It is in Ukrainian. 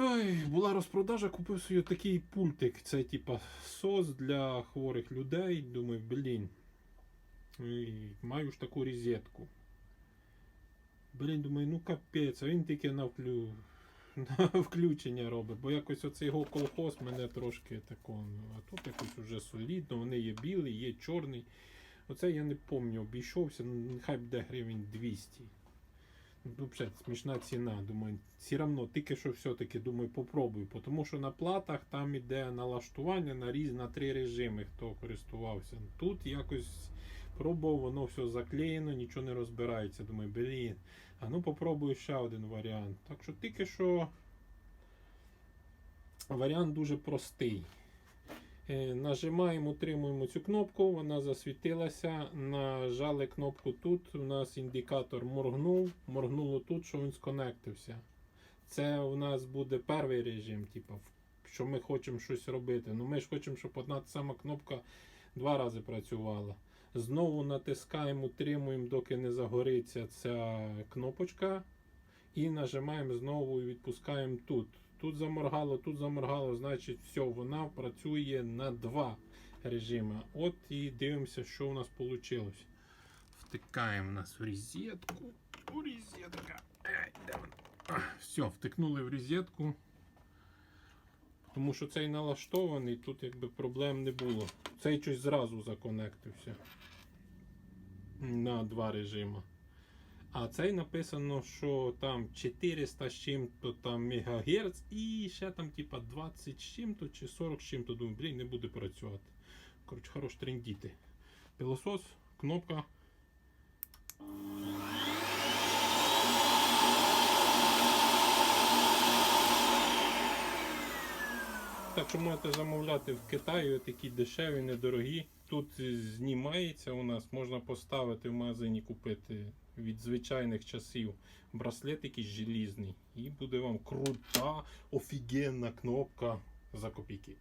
Ой, була розпродажа, купив собі такий пультик. Це типа сос для хворих людей. Думаю, блін. І маю ж таку розетку. Блін, думаю, ну капець, а він тільки на, вклю... на включення робить, бо якось оцей його колхоз мене трошки тако. ну, А тут якось уже солідно, вони є білий, є чорний. Оце я не пам'ятаю, обійшовся, ну нехай буде гривень 200. Взагалі, смішна ціна. Думаю, все одно, тільки що все-таки думаю, попробую. Тому що на платах там іде налаштування на різ на три режими, хто користувався. Тут якось пробував, воно все заклеєно, нічого не розбирається. Думаю, блін. А ну попробую ще один варіант. Так що тільки що варіант дуже простий. Е, Нажимаємо, утримуємо цю кнопку, вона засвітилася. Нажали кнопку тут. У нас індикатор моргнув. Моргнуло тут, що він сконектився. Це у нас буде перший режим, типу, що ми хочемо щось робити. Ну ми ж хочемо, щоб одна та сама кнопка два рази працювала. Знову натискаємо, утримуємо, доки не загориться ця кнопочка. І нажимаємо знову і відпускаємо тут. Тут заморгало, тут заморгало, значить, все, вона працює на два режими. От і дивимося, що у нас вийшло. Втикаємо нас в розетку. У розетка. Все, втикнули в розетку. Тому що цей налаштований, тут якби проблем не було. Цей щось зразу законектився на два режими. А цей написано, що там 400 з чим-то там мегагерц і ще там типа 20 з чим-то чи 40 з чим-то. Думаю, блін, не буде працювати. Коротше, хорош трендіти. Пилосос, кнопка. Так що можете замовляти в Китаї такі дешеві, недорогі. Тут знімається у нас, можна поставити в магазині, купити від звичайних часів браслет якийсь желізний. І буде вам крута, офігенна кнопка за копійки.